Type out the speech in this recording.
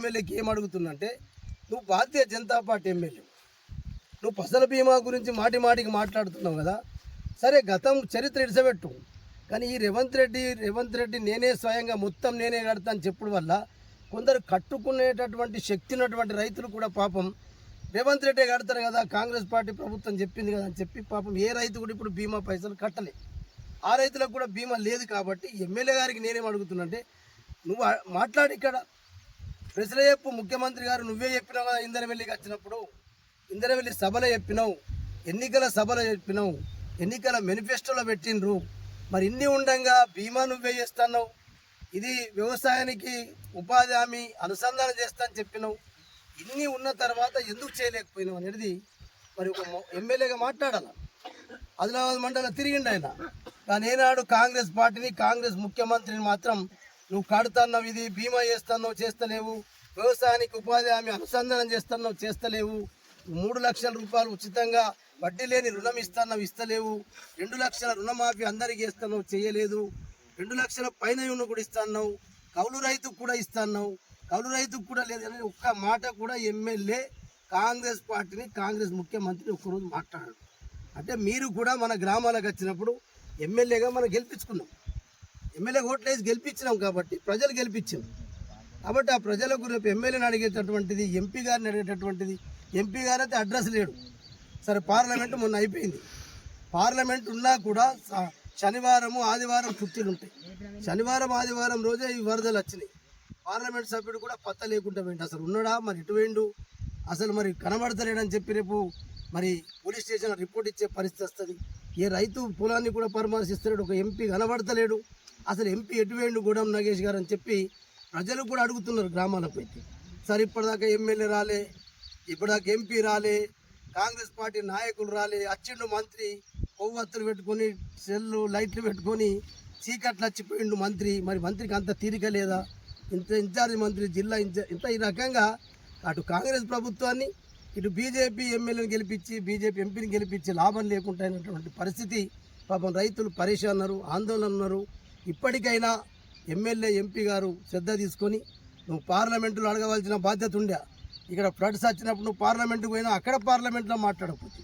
ఎమ్మెల్యేకి ఏం అడుగుతున్నంటే నువ్వు భారతీయ జనతా పార్టీ ఎమ్మెల్యే. నువ్వు ఫసల బీమా గురించి మాటి మాటికి మాట్లాడుతున్నావు కదా. సరే గతం చరిత్ర ఇడిసబెట్టు కానీ ఈ రేవంత్ రెడ్డి రేవంత్ రెడ్డి నేనే స్వయంగా మొత్తం నేనే కడతాను చెప్పడం వల్ల కొందరు కట్టుకునేటటువంటి శక్తి ఉన్నటువంటి రైతులు కూడా పాపం రేవంత్ రెడ్డి కడతారు కదా కాంగ్రెస్ పార్టీ ప్రభుత్వం చెప్పింది కదా అని చెప్పి పాపం ఏ రైతు కూడా ఇప్పుడు బీమా పైసలు కట్టలే. ఆ రైతులకు కూడా బీమా లేదు కాబట్టి ఎమ్మెల్యే గారికి నేనేం అడుగుతున్నంటే నువ్వు మాట్లాడి ఇక్కడ ప్రజల చెప్పు ముఖ్యమంత్రి గారు నువ్వే చెప్పినావు కదా ఇందరవెల్లికి వచ్చినప్పుడు. ఇందరవెల్లి సభలో చెప్పినావు ఎన్నికల సభలో చెప్పినావు ఎన్నికల మేనిఫెస్టోలో పెట్టిండ్రు. మరి ఇన్ని ఉండంగా బీమా నువ్వే చేస్తున్నావు. ఇది వ్యవసాయానికి ఉపాధి హామీ అనుసంధానం చేస్తా అని చెప్పినావు. ఇన్ని ఉన్న తర్వాత ఎందుకు చేయలేకపోయినావు అనేది మరి ఒక ఎమ్మెల్యేగా మాట్లాడాల? ఆదిలాబాద్ మండలం తిరిగిండు ఆయన. కానీ ఏనాడు కాంగ్రెస్ పార్టీని కాంగ్రెస్ ముఖ్యమంత్రిని మాత్రం నువ్వు కడుతున్నావు ఇది బీమా చేస్తున్నావు చేస్తలేవు. వ్యవసాయానికి ఉపాధి హామీ అనుసంధానం చేస్తున్నావు చేస్తలేవు. మూడు లక్షల రూపాయలు ఉచితంగా వడ్డీ లేని రుణం ఇస్తున్నావు ఇస్తలేవు. రెండు లక్షల రుణమాఫీ అందరికీ ఇస్తున్నావు చేయలేదు. రెండు లక్షల పైన ఉన్న కూడా ఇస్తున్నావు కౌలు రైతుకు కూడా ఇస్తున్నావు కౌలు రైతుకు కూడా లేదని ఒక్క మాట కూడా ఎమ్మెల్యే కాంగ్రెస్ పార్టీని కాంగ్రెస్ ముఖ్యమంత్రి ఒక్కరోజు మాట్లాడాడు అంటే మీరు కూడా మన గ్రామాలకు వచ్చినప్పుడు ఎమ్మెల్యేగా మనం గెలిపించుకున్నాం. ఎమ్మెల్యే ఓట్లేసి గెలిపించినాం కాబట్టి ప్రజలు గెలిపించాం కాబట్టి ఆ ప్రజలకు రేపు ఎమ్మెల్యేని అడిగేటటువంటిది ఎంపీ గారిని అడిగేటటువంటిది ఎంపీ గారు అయితే అడ్రస్ లేడు. సరే పార్లమెంట్ మొన్న అయిపోయింది. పార్లమెంట్ ఉన్నా కూడా శనివారము ఆదివారం చుట్టీలు ఉంటాయి. శనివారం ఆదివారం రోజే ఈ వరదలు వచ్చినాయి. పార్లమెంట్ సభ్యుడు కూడా పత్త లేకుండా పోయిండు. అసలు ఉన్నాడా? మరి ఇటు వేయండు అసలు మరి కనబడతలేడని చెప్పి రేపు మరి పోలీస్ స్టేషన్ రిపోర్ట్ ఇచ్చే పరిస్థితి వస్తుంది. ఏ రైతు పొలాన్ని కూడా పరామర్శిస్తున్నాడు ఒక ఎంపీ కనబడతలేడు. అసలు ఎంపీ ఎటు వేయండు గూడెం నాగేష్ గారు అని చెప్పి ప్రజలు కూడా అడుగుతున్నారు గ్రామాలకు అయితే. సరే ఇప్పటిదాకా ఎమ్మెల్యే రాలే ఇప్పటిదాకా ఎంపీ రాలే కాంగ్రెస్ పార్టీ నాయకులు రాలే అచ్చిండు మంత్రి కొవ్వత్తులు పెట్టుకొని సెల్లు లైట్లు పెట్టుకొని చీకట్లు వచ్చిపోయిండు మంత్రి. మరి మంత్రికి అంత తీరిక లేదా? ఇంత ఇన్ఛార్జ్ మంత్రి జిల్లా ఇన్ఛార్జ్ ఇంత ఈ రకంగా అటు కాంగ్రెస్ ప్రభుత్వాన్ని ఇటు బీజేపీ ఎమ్మెల్యేని గెలిపించి బీజేపీ ఎంపీని గెలిపించి లాభం లేకుండా అయినటువంటి పరిస్థితి. పాపం రైతులు పరేషాన్ అన్నారు ఆందోళన ఉన్నారు ఇప్పటికైనా ఎమ్మెల్యే ఎంపీ గారు శ్రద్ధ తీసుకొని నువ్వు పార్లమెంటులో అడగవలసిన బాధ్యత ఉండే. ఇక్కడ ఫ్లడ్స్ వచ్చినప్పుడు నువ్వు పార్లమెంట్కి పోయినా అక్కడ పార్లమెంట్లో మాట్లాడకపోతే.